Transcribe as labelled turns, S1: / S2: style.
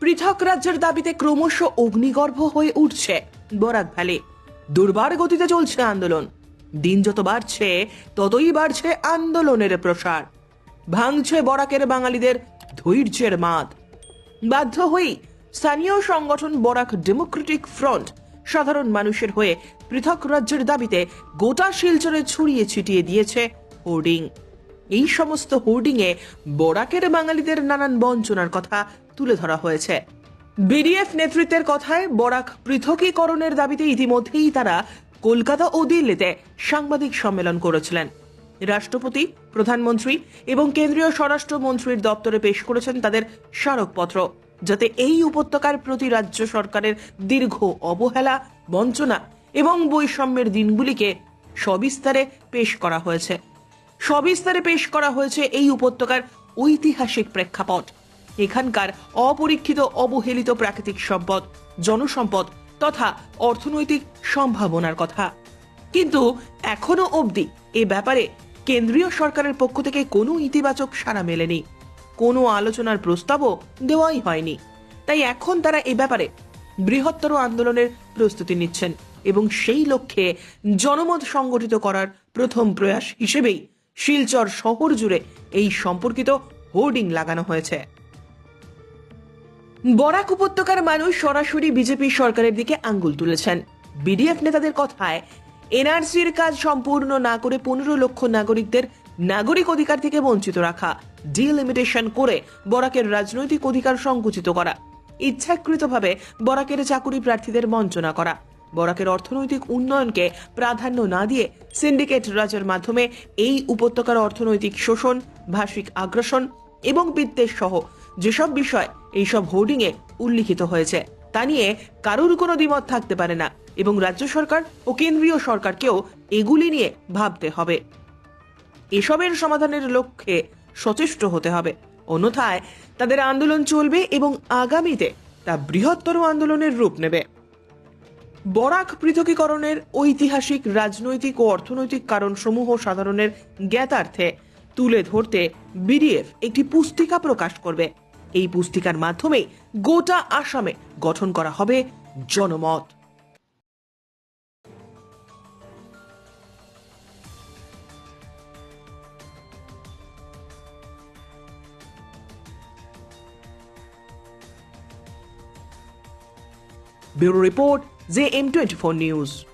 S1: পৃথক রাজ্যের দাবিতে ক্রমশ অগ্নিগর্ভ হয়ে উঠছে বরাক ভ্যালি। দুর্বার গতিতে চলছে আন্দোলন। দিন যত বাড়ছে, ততই বাড়ছে আন্দোলনের প্রসার। ভাঙছে বরাকের বাঙালিদের ধৈর্যের মাদ। বাধ্য হয়েই স্থানীয় সংগঠন বরাক ডেমোক্রেটিক ফ্রন্ট সাধারণ মানুষের হয়ে পৃথক রাজ্যের দাবিতে গোটা শিলচরে ছড়িয়ে ছিটিয়ে দিয়েছে হোর্ডিং। এই সমস্ত হোর্ডিংয়ে বরাকের বাঙালিদের নানান বঞ্চনার কথা তুলে ধরা হয়েছে। বিডিএফ নেতৃত্বের কথায় বরাক পৃথকীকরণের দাবিতে ইতিমধ্যেই তারা কলকাতা ও দিল্লিতে সাংবাদিক সম্মেলন করেছিলেন। রাষ্ট্রপতি, প্রধানমন্ত্রী এবং কেন্দ্রীয় স্বরাষ্ট্রমন্ত্রীর দপ্তরে পেশ করেছেন তাদের স্মারকপত্র, যাতে এই উপত্যকার প্রতি রাজ্য সরকারের দীর্ঘ অবহেলা, বঞ্চনা এবং বৈষম্যের দিনগুলিকে সবিস্তারে পেশ করা হয়েছে। সবিস্তারে পেশ করা হয়েছে এই উপত্যকার ঐতিহাসিক প্রেক্ষাপট। এখানকার অপরীক্ষিত অবহেলিত প্রাকৃতিক সম্পদ, জনসম্পদ তথা অর্থনৈতিক সম্ভাবনার কথা। কিন্তু এখনও অবধি এ ব্যাপারে কেন্দ্রীয় সরকারের পক্ষ থেকে কোনো ইতিবাচক সাড়া মেলেনি। কোনো আলোচনার প্রস্তাবও দেওয়াই হয়নি। তাই এখন তারা এ ব্যাপারে বৃহত্তর আন্দোলনের প্রস্তুতি নিচ্ছেন এবং সেই লক্ষ্যে জনমত সংগঠিত করার প্রথম প্রয়াস হিসেবেই শিলচর শহর জুড়ে এই সম্পর্কিত হোর্ডিং লাগানো হয়েছে। বরাক উপত্যকার মানুষ সরাসরি বিজেপি সরকারের দিকে আঙ্গুল তুলেছেন। বিডিএফ নেতাদের কথায়, এনআরসির কাজ সম্পূর্ণ না করে পনেরো লক্ষ নাগরিকদের নাগরিক অধিকার থেকে বঞ্চিত রাখা ডিলিমিটেশন করে বরাকের রাজনৈতিক অধিকার সংকুচিত করা, ইচ্ছাকৃতভাবে বরাকের চাকুরি প্রার্থীদের বঞ্চনা করা। বরাকের অর্থনৈতিক উন্নয়নকে প্রাধান্য না দিয়ে সিন্ডিকেট রাজের মাধ্যমে এই উপত্যকার অর্থনৈতিক শোষণ, ভাষিক আগ্রাসন এবং বিদ্বেষ সহ যেসব বিষয় এইসব হোর্ডিংয়ে উল্লিখিত হয়েছে, তা নিয়ে কারোর কোনো দ্বিমত থাকতে পারে না এবং রাজ্য সরকার ও কেন্দ্রীয় সরকারকেও এগুলি নিয়ে ভাবতে হবে। এসবের সমাধানের লক্ষ্যে সচেষ্ট হতে হবে। অন্যথায় তাদের আন্দোলন চলবে এবং আগামীতে তা বৃহত্তর আন্দোলনের রূপ নেবে। বরাক পৃথকীকরণের ঐতিহাসিক, রাজনৈতিক ও অর্থনৈতিক কারণসমূহ সাধারণের জ্ঞাতার্থে তুলে ধরতে বিডিএফ একটি পুস্তিকা প্রকাশ করবে। এই পুস্তিকার মাধ্যমে গোটা আসামে গঠন করা হবে জনমত। Bureau report ZM 24 News.